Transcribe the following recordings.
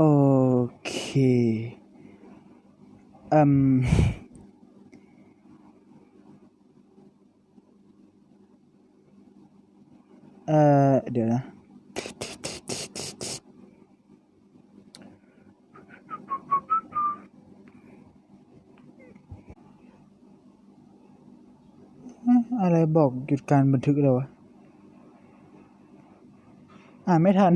โอเคอืมเอ่อเดี๋ยวนะ อะไรบอกหยุดการบันทึกเลยวะ อ่านไม่ทัน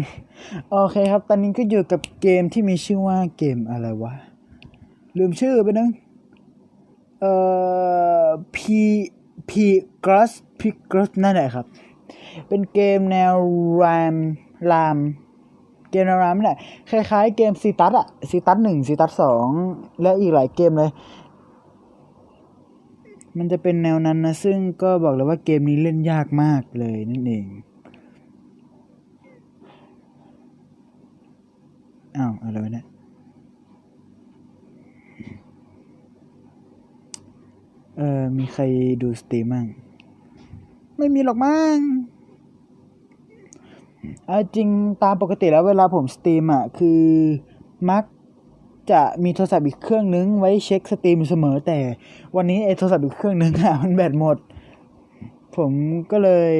โอเคครับ ตอนนี้ก็อยู่กับเกมที่มีชื่อว่าเกมอะไรวะ ลืมชื่อไปนึง เอ่อ P P g r u s P g r u s นั่นแหละครับ เป็นเกมแนวรามรามเกมแนวรามนี่แหละ คล้ายๆ เกมซีตัสอะซีตัสหนึ่งซีตัสสองและอีกหลายเกมเลย มันจะเป็นแนวนั้นนะ ซึ่งก็บอกเลยว่าเกมนี้เล่นยากมากเลยนั่นเอง อ้าวอะไรเนี่ยเออมีใครดูสตรีมมั่งไม่มีหรอกมั้งอาจริงตามปกติแล้วเวลาผมสตรีมอะ คือมักจะมีโทรศัพท์อีกเครื่องนึง ไว้เช็คสตรีมเสมอ แต่วันนี้ไอ้โทรศัพท์อีกเครื่องนึงอะมันแบตหมด ผมก็เลย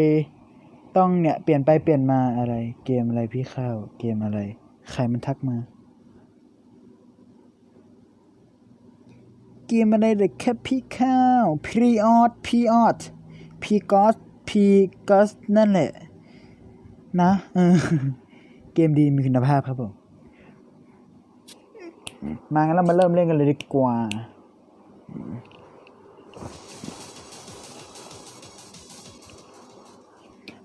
ต้องเนี่ย เปลี่ยนไปเปลี่ยนมาอะไร เกมอะไรพี่ข้าวเกมอะไร ใครมันทักมา เกมอะไรเลยแค่พี่ข้าวพรีออดพีออดพีกอสพีกอสนั่นแหละ นะเออเกมดีมีคุณภาพครับผม มางั้นเรามาเริ่มเล่นกันเลยดีกว่า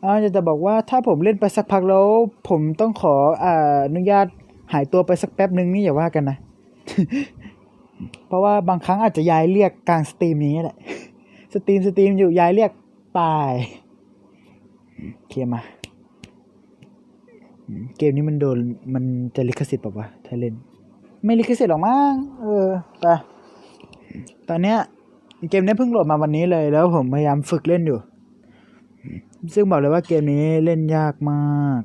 อาจะจะบอกว่าถ้าผมเล่นไปสักพักแล้ว ผมต้องขออนุญาตหายตัวไปสักแป๊บนึงนี่อย่าว่ากันนะ เพราะว่าบางครั้งอาจจะย้ายเรียกกลางสตรีมอย่างนี้แหละ สตรีมสตรีมอยู่ย้ายเรียกไปเคลียร์มา เกมนี้มันโดนมันจะลิขสิทธิ์ป่าวะถ้าเล่น ไม่ลิขสิทธิ์หรอกมั้งเออไปตอนเนี้ยเกมนี้เพิ่งโหลดมาวันนี้เลยแล้วผมพยายามฝึกเล่นอยู่ ซึ่งบอกเลยว่าเกมนี้เล่นยากมาก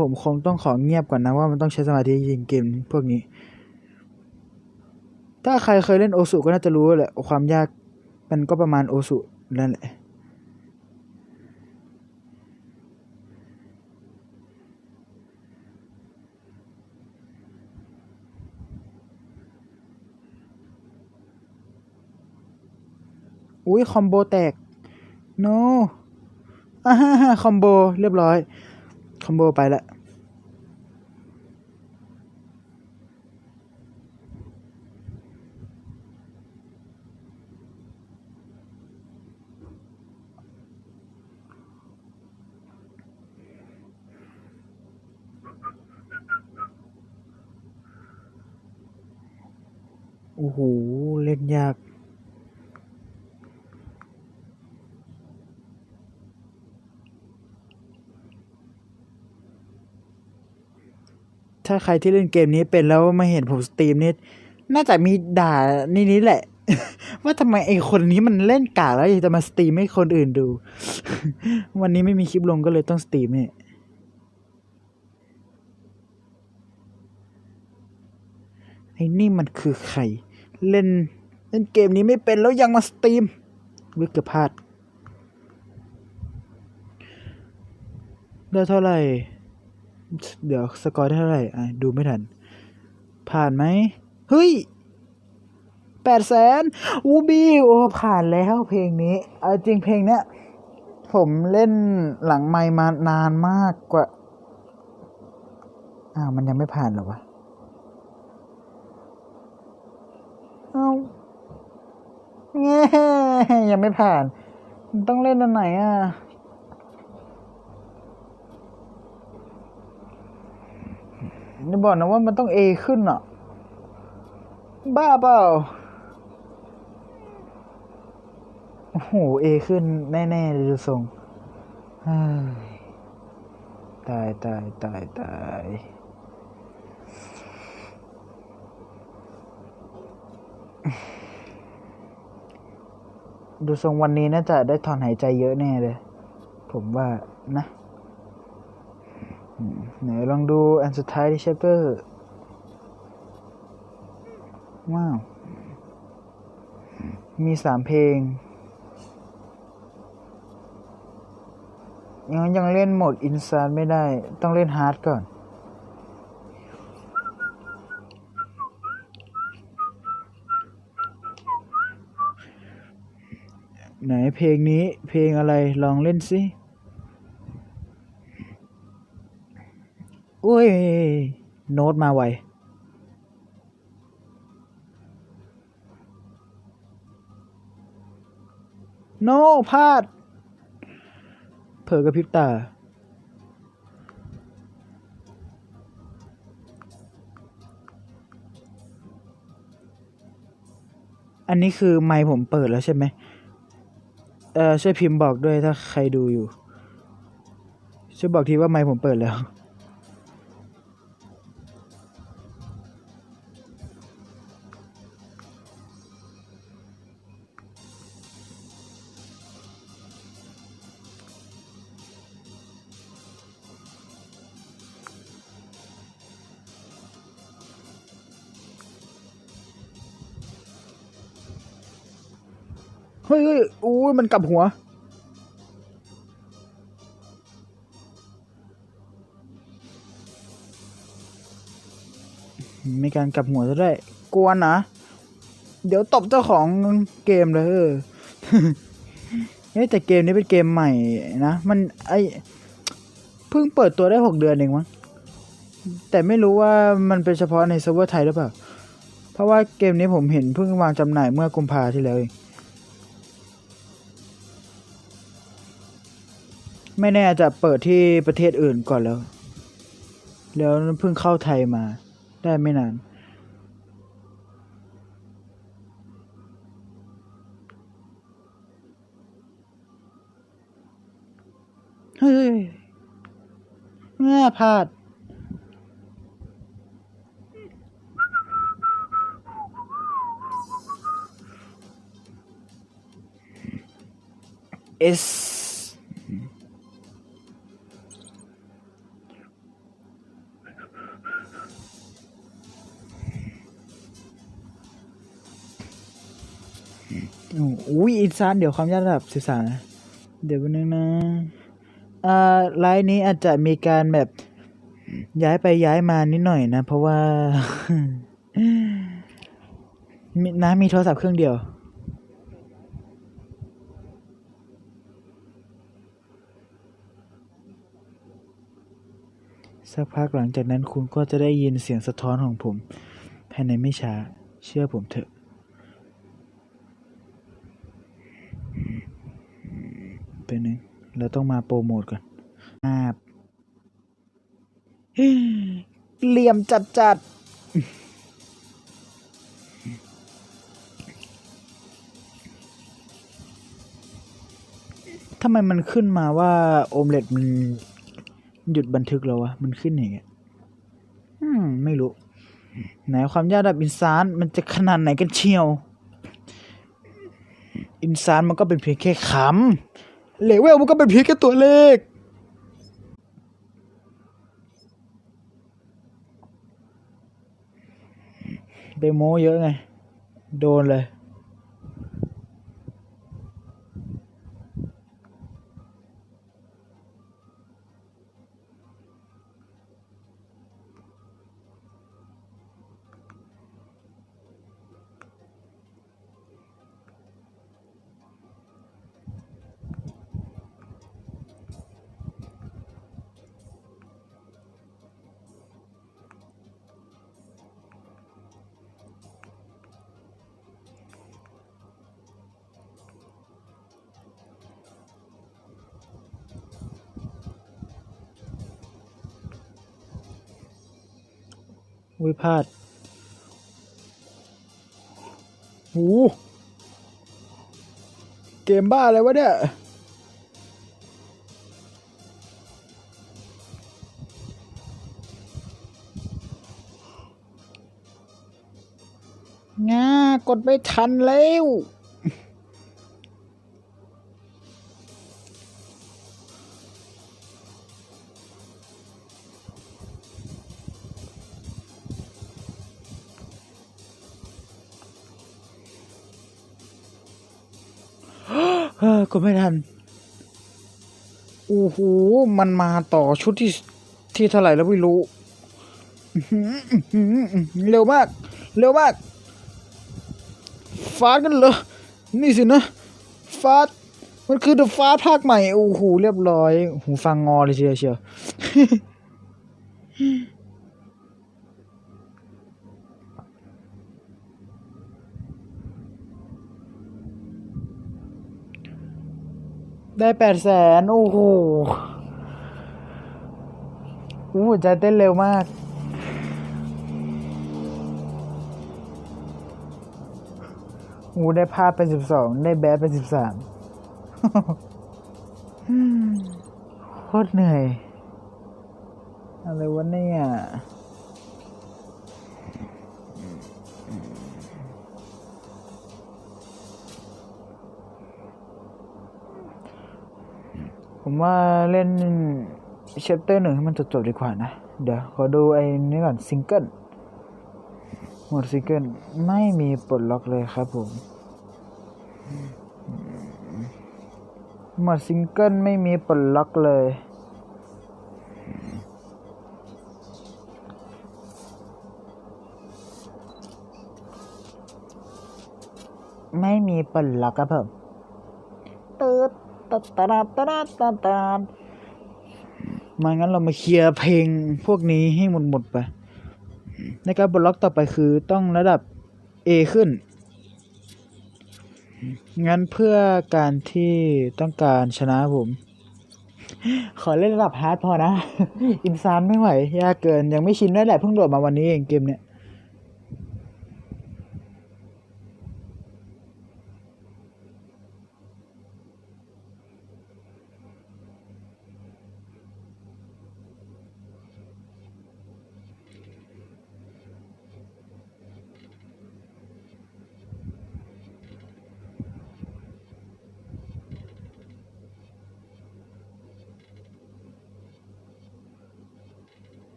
ผมคงต้องขอเงียบก่อนนะว่ามันต้องใช้สมาธิจริงเกมพวกนี้ ถ้าใครเคยเล่นโอสุก็น่าจะรู้แหละความยากมันก็ประมาณโอสุนั่นแหละ อุ้ยคอมโบแตก โนอ่าฮะคอมโบเรียบร้อย คอมโบไปละโอ้โห เล่นยาก ถ้าใครที่เล่นเกมนี้เป็นแล้วม่เห็นผมสตรีมนี่น่าจะมีด่านี่นี้แหละ ว่าทำไมไอคนนี้มันเล่นกากแล้วยังจะมาสตรีมให้คนอื่นดู วันนี้ไม่มีคลิปลงก็เลยต้องสตรีมเนี่ยไอ้นี่มันคือใคร เล่นเล่นเกมนี้ไม่เป็นแล้วยังมาสตรีมวิกเกือบพลาดได้เท่าไหร่ เดี๋ยวสกอร์ได้เท่าไหร่อะดูไม่ทัน ผ่านไหมเฮ้ยแปดแสนอูบีโอ้ผ่านแล้วเพลงนี้เอาจริงเพลงเนี้ยผมเล่นหลังไมค์มานานมากกว่า อ้าว มันยังไม่ผ่านหรอวะเอาแง่ยังไม่ผ่าน ต้องเล่นอันไหนอะ นี่บอกนะว่ามันต้อง A ขึ้นอะ บ้าเปล่า โอ้โห A ขึ้นแน่ๆเลยดูทรงตายตายตายตายดูทรงวันนี้น่าจะได้ถอนหายใจเยอะแน่เลย ผมว่านะ ไหนลองดูอันสุดท้ายที่เชปเปอร์ว้าว มีสามเพลง ยังยังเล่นโหมดอินซานไม่ได้ ต้องเล่นฮาร์ดก่อนไหนเพลงนี้เพลงอะไรลองเล่นสิ อุ้ย โน้ตมาไวโนพลาด เผลอกระพริบตา อันนี้คือไมค์ผมเปิดแล้วใช่ไหม เออช่วยพิมพ์บอกด้วยถ้าใครดูอยู่ ช่วยบอกทีว่าไมค์ผมเปิดแล้ว ฮ้ยเฮ้ยอู้ยมันกลับหัว มีการกลับหัวซะด้วยกวนนะ เดี๋ยวตบเจ้าของเกมเลยเออเฮ้ยแต่เกมนี้เป็นเกมใหม่นะ มันไอเพิ่งเปิดตัวได้หกเดือนเองมั้งแต่ไม่รู้ว่ามันเป็นเฉพาะในเซิร์ฟเวอร์ไทยหรือเปล่า เพราะว่าเกมนี้ผมเห็นเพิ่งวางจำหน่ายเมื่อกุมภาที่แล้วเอง ไม่แน่จะเปิดที่ประเทศอื่นก่อนแล้ว แล้วเพิ่งเข้าไทยมา ได้ไม่นาน เฮ้ยง่าพลาด S อุ้ ยอินซานเดี๋ยวความยากระดับสื่อสารนะ เดี๋ยวแป๊บนึงนะอ่าไลน์นี้อาจจะมีการแบบย้ายไปย้ายมานิดหน่อยนะ เพราะว่ามีน้ามีโทรศัพท์เครื่องเดียวสักพักหลังจากนั้นคุณก็จะได้ยินเสียงสะท้อนของผม ภายในไม่ช้า เชื่อผมเถอะ เป็นหนึ่งเราต้องมาโปรโมทก่อนอาบเหลี่ยมจัดจัดทำไมมันขึ้นมาว่าโอมเล็ตมันหยุดบันทึกแล้ววะ มันขึ้นอย่างเงี้ย อืม ไม่รู้ ไหนความยากระดับอินซานมันจะขนาดไหนกันเชียว อินซานมันก็เป็นเพียงแค่คำเลเวลมันก็เป็นเพียงแค่ตัวเลข ไปโม้เยอะไง โดนเลย วิพลาดหูเกมบ้าอะไรวะเนี่ย ง่ากดไม่ทันแล้ว กดไม่ทันโอ้โหมันมาต่อชุดที่ที่เท่าไหร่แล้วไม่รู้เร็วมาก เร็วมากฟาดกันเหรอนี่สินะฟาดมันคือ The ฟาดภาคใหม่ โอ้โห เรียบร้อย หูฟังงอเลยเชียวเชียว ได้แปดแสนโอ้โหอู้หัวใจเต้นเร็วมาก อูได้ภาพเป็นสิบสองได้แบดเป็นสิบสามโคตรเหนื่อย อะไรวะเนี่ย ผมว่าเล่นเชปเตอร์หนึ่งให้มันจบๆดีกว่านะ เดี๋ยวขอดูไอ้นี่ก่อนซิงเกิลหมดซิงเกิลไม่มีปลดล็อกเลยครับผมหมดซิงเกิลไม่มีปลดล็อกเลยไม่มีปลดล็อกครับผมตืด ตตัดตัดตัดตัดมางั้นเรามาเคลียร์เพลงพวกนี้ให้หมดหมดไป ในการปลดล็อกต่อไปคือต้องระดับ A ขึ้น งั้นเพื่อการที่ต้องการชนะผม ขอเล่นระดับฮาร์ดพอนะ อินซานไม่ไหว ยากเกินยังไม่ชินด้วยแหละเพิ่งโหลดมาวันนี้เองเกมเนี้ย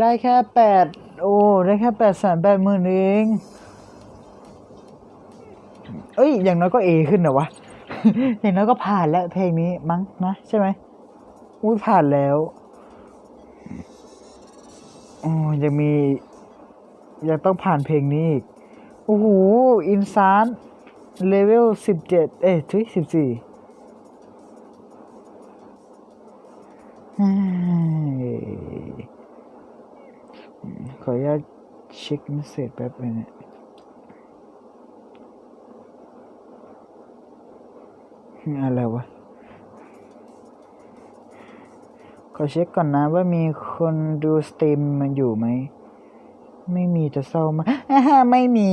ได้แค่แปดโอ้ ได้แค่แปดแสนแปดหมื่นเอง เอ้ย อย่างน้อยก็เอขึ้นเหรอวะ อย่างน้อยก็ผ่านแล้วเพลงนี้มั้งนะใช่ไหมอุ้ยผ่านแล้วโอ้ยังมี ยังต้องผ่านเพลงนี้อีก โอ้โห อินซานเลเวลสิบเจ็ดเอ้ยทุยสิบสี่ ขออนุญาตเช็คเมสเซจแป๊บนึงเนี่ยอะไรวะ ขอเช็คก่อนนะว่ามีคนดูสตรีมมันอยู่ไหม ไม่มีจะเศร้ามากอ่าไม่มี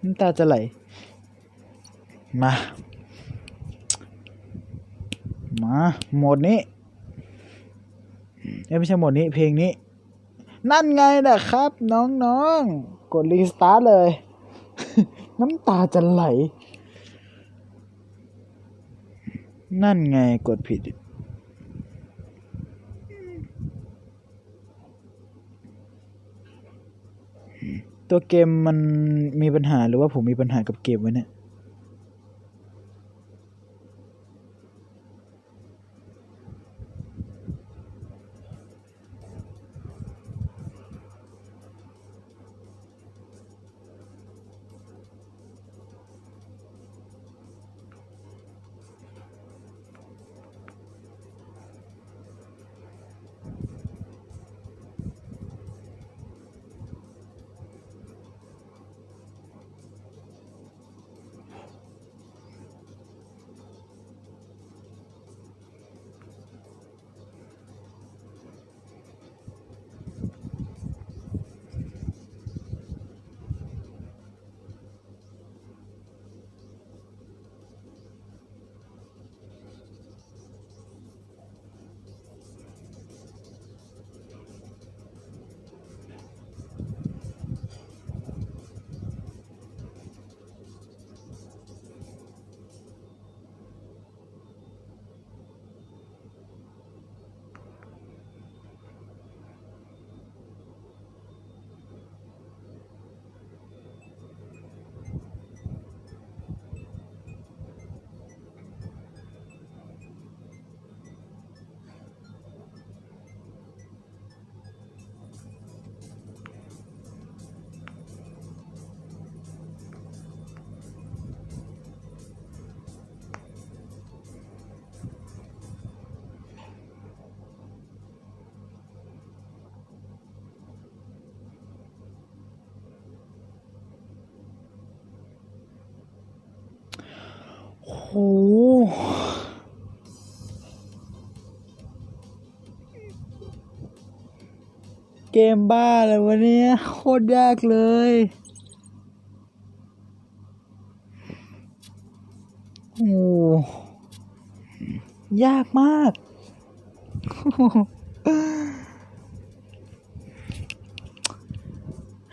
น้ำตาจะไหล มา มาโหมดนี้ ไม่ใช่หมดนี้เพลงนี้ นั่นไงนะครับ น้องๆ กดรีสตาร์ทเลย น้ำตาจะไหล นั่นไงกดผิดตัวเกมมันมีปัญหาหรือว่าผมมีปัญหากับเกมไว้เนี่ย เกมบ้าเลยวะเนี่ยโคตรยากเลย โอ้ยากมาก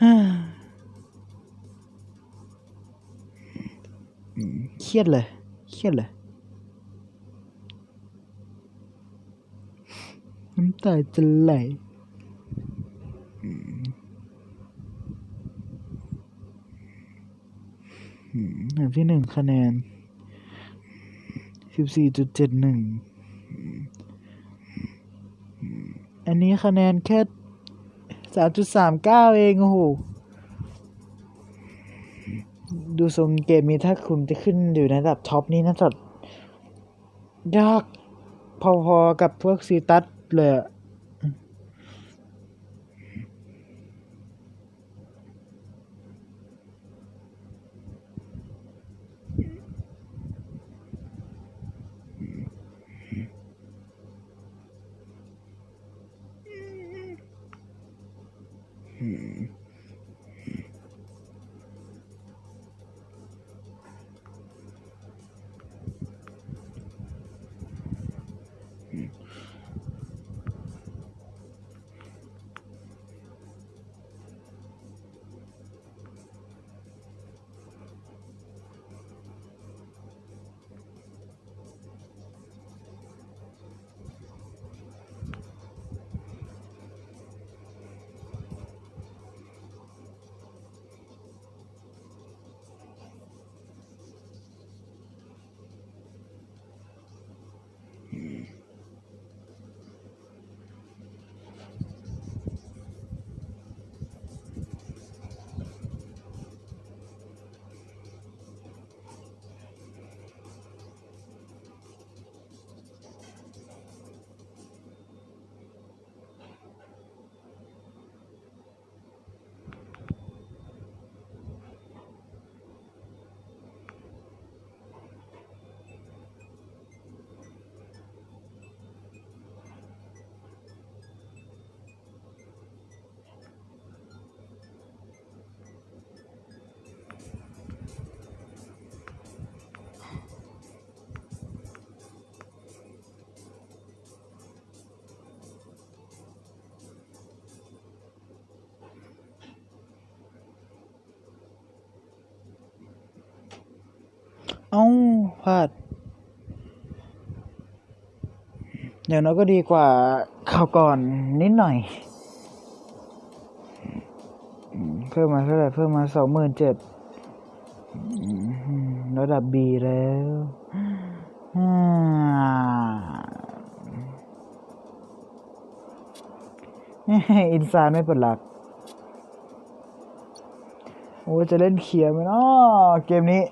อืมเครียดเลย ยดเลยน้ำตาจะไหลอันดับที่หนึ่งคะแนนสิบสี่จุดเจ็ดหนึ่งอันนี้คะแนนแค่สามจุดสามเก้าเอง โอ้โห ดูทรงเกมนี้ถ้าคุณจะขึ้นอยู่ในระดับท็อปนี่น่าจะยากพอๆกับพวกซีตัสเลย เอ้าพลาดอย่างน้อยก็ดีกว่าข่าวก่อนนิดหน่อย เพิ่มมาเท่าไหร่เพิ่มมาสองหมื่นเจ็ดระดับบีแล้วอินซานไม่เปิดหลัก โอ้จะเล่นเคลียร์ไหมเนาะเกมนี้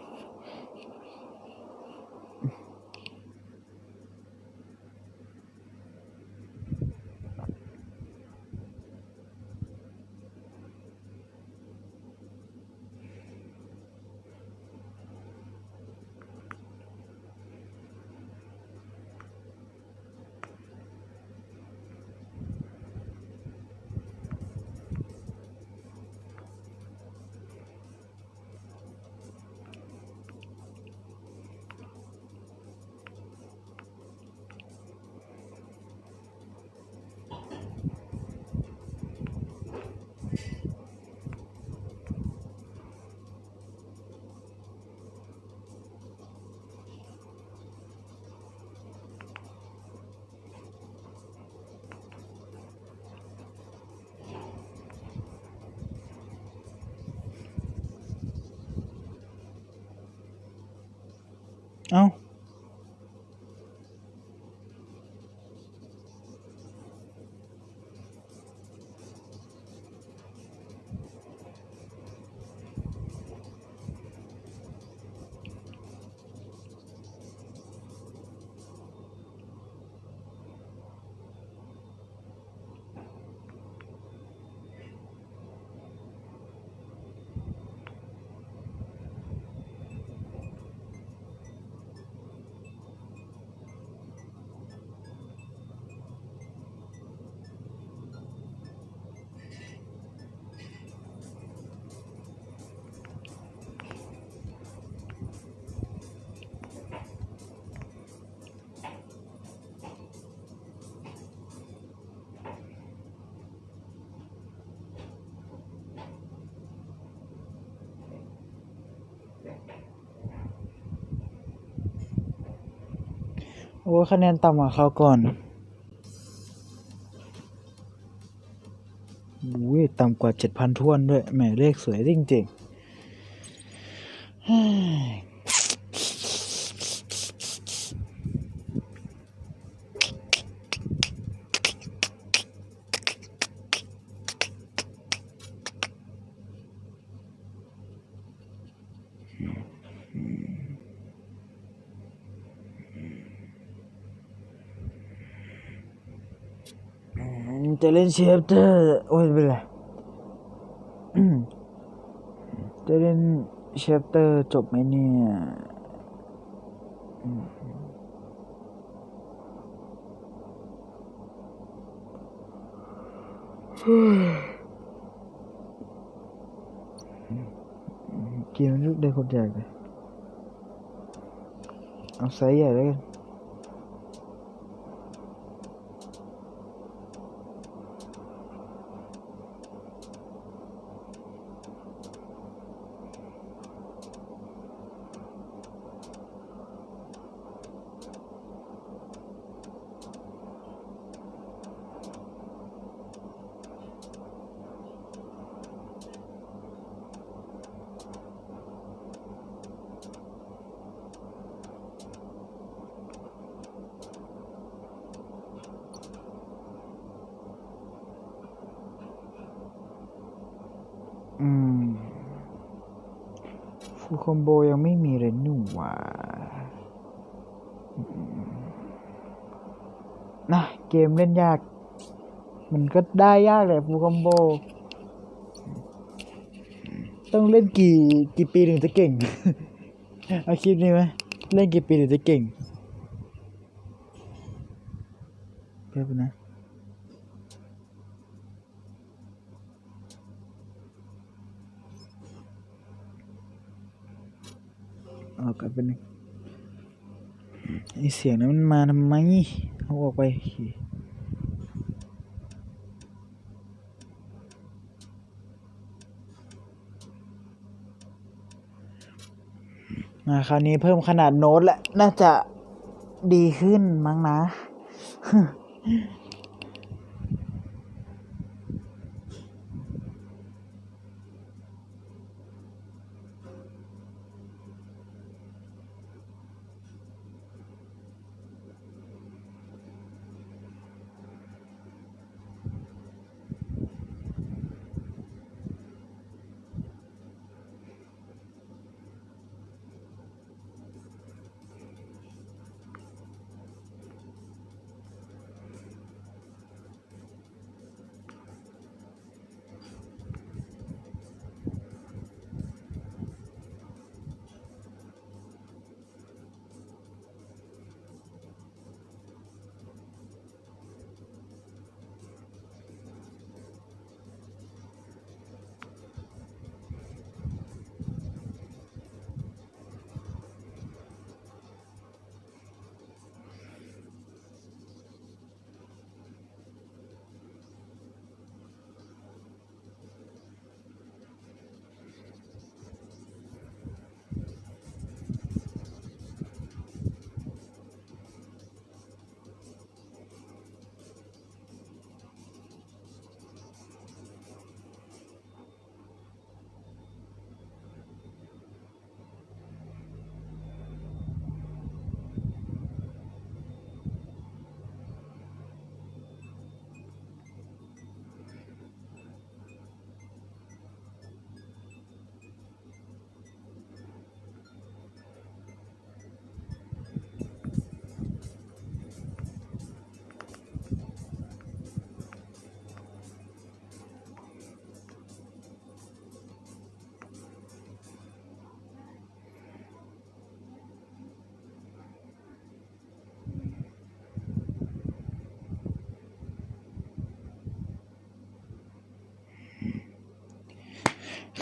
อ้คะแนนต่ำกว่าเขาก่อนอุ้ยต่ำกว่าเจ็ดพันทวนด้วยแหมเลขสวยจริงๆ มจะเล่นเชฟเตอร์โอ้ยไม่เป็นไรอืมจะเล่นเชฟเตอร์จบไหมเนี่ยอืมเกมลูกได้คนใหญ่เลยเอาไซส์ใหญ่แล้วกัน อืมฟูลคอมโบยังไม่มีเลยนี่หว่าอืมนะ เกมเล่นยาก มันก็ได้ยากแหละฟูคอมโบ ต้องเล่นกี่กี่ปีถึงจะเก่ง เอาคลิปนี้ไหมเล่นกี่ปีถึงจะเก่งแป๊บนะออกกันเป็นงไอเสียงนั้นมันมาทำไมเอาออกไปมาคราวนี้เพิ่มขนาดโน้ตแหละ น่าจะดีขึ้นมั้งนะ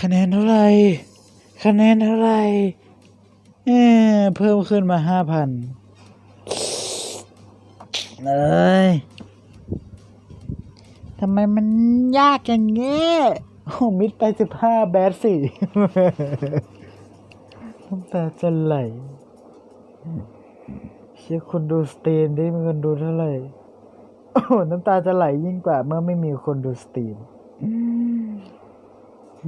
คะแนนเท่าไหร่คะแนนเท่าไหร่เออเพิ่มขึ้นมาห้าพันเอ้ยทำไมมันยากอย่างเงี้ยโอ้มิดไปสิบห้าแบดสี่น้ำตาจะไหลเชื่อคนดูสตรีมได้มีคนดูเท่าไหร่ โอ้น้ำตาจะไหลยิ่งกว่าเมื่อไม่มีคนดูสตรีม โอ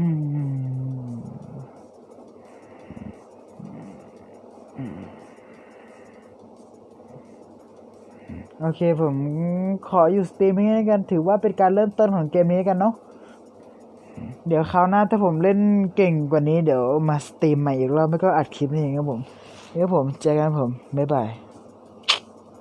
เคผมขออยู่สตรีมให้แล้วกัน ถือว่าเป็นการเริ่มต้นของเกมนี้กันเนาะเดี๋ยวคราวหน้าถ้าผมเล่นเก่งกว่านี้เดี๋ยวมาสตรีมใหม่อีกรอบไม่ก็อัดคลิปนี่เองครับผมเดี๋ยวผมเจอกันผม บ๊ายบาย